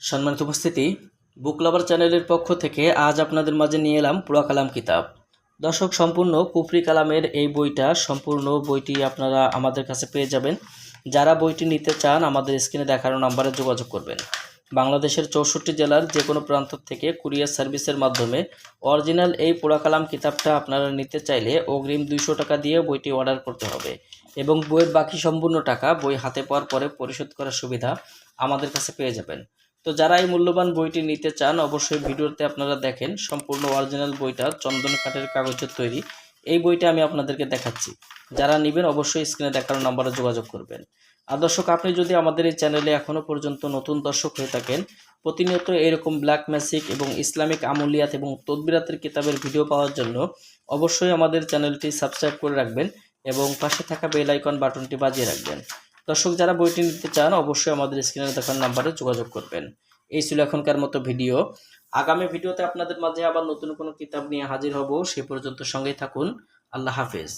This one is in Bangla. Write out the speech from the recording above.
সম্মানিত উপস্থিতি বুক লাভার চ্যানেলের পক্ষ থেকে আজ আপনাদের মাঝে নিয়ে এলাম পুরা কালাম কিতাব। দর্শক, সম্পূর্ণ কুফরি কালামের এই বইটা, সম্পূর্ণ বইটি আপনারা আমাদের কাছে পেয়ে যাবেন। যারা বইটি নিতে চান, আমাদের স্ক্রিনে দেখানো নাম্বারে যোগাযোগ করবেন। বাংলাদেশের চৌষট্টি জেলার যে কোনো প্রান্ত থেকে কুরিয়ার সার্ভিসের মাধ্যমে অরিজিনাল এই পোড়া কালাম কিতাবটা আপনারা নিতে চাইলে অগ্রিম দুইশো টাকা দিয়ে বইটি অর্ডার করতে হবে এবং বইয়ের বাকি সম্পূর্ণ টাকা বই হাতে পাওয়ার পরে পরিশোধ করার সুবিধা আমাদের কাছে পেয়ে যাবেন। তো যারা এই মূল্যবান বইটি নিতে চান, অবশ্যই ভিডিওতে আপনারা দেখেন, সম্পূর্ণ অরিজিনাল বইটা চন্দন কাঠের কাগজের তৈরি। এই বইটা আমি আপনাদেরকে দেখাচ্ছি। যারা নেবেন, অবশ্যই স্ক্রিনে দেখানো নাম্বারে যোগাযোগ করবেন। আর দর্শক, আপনি যদি আমাদের এই চ্যানেলে এখনও পর্যন্ত নতুন দর্শক হয়ে থাকেন, প্রতিনিয়ত এরকম ব্ল্যাক ম্যাসিক এবং ইসলামিক আমলিয়াত এবং তদবিরাতের কিতাবের ভিডিও পাওয়ার জন্য অবশ্যই আমাদের চ্যানেলটি সাবস্ক্রাইব করে রাখবেন এবং পাশে থাকা বেল আইকন বাটনটি বাজিয়ে রাখবেন। দর্শক, যারা বইটি নিতে চান, অবশ্যই আমাদের স্ক্রিনে দেখার নাম্বারে যোগাযোগ করবেন। এই ছিল এখনকার মতো ভিডিও। আগামী ভিডিওতে আপনাদের মাঝে আবার নতুন কোনো কিতাব নিয়ে হাজির হব, সে পর্যন্ত সঙ্গেই থাকুন। আল্লাহ হাফেজ।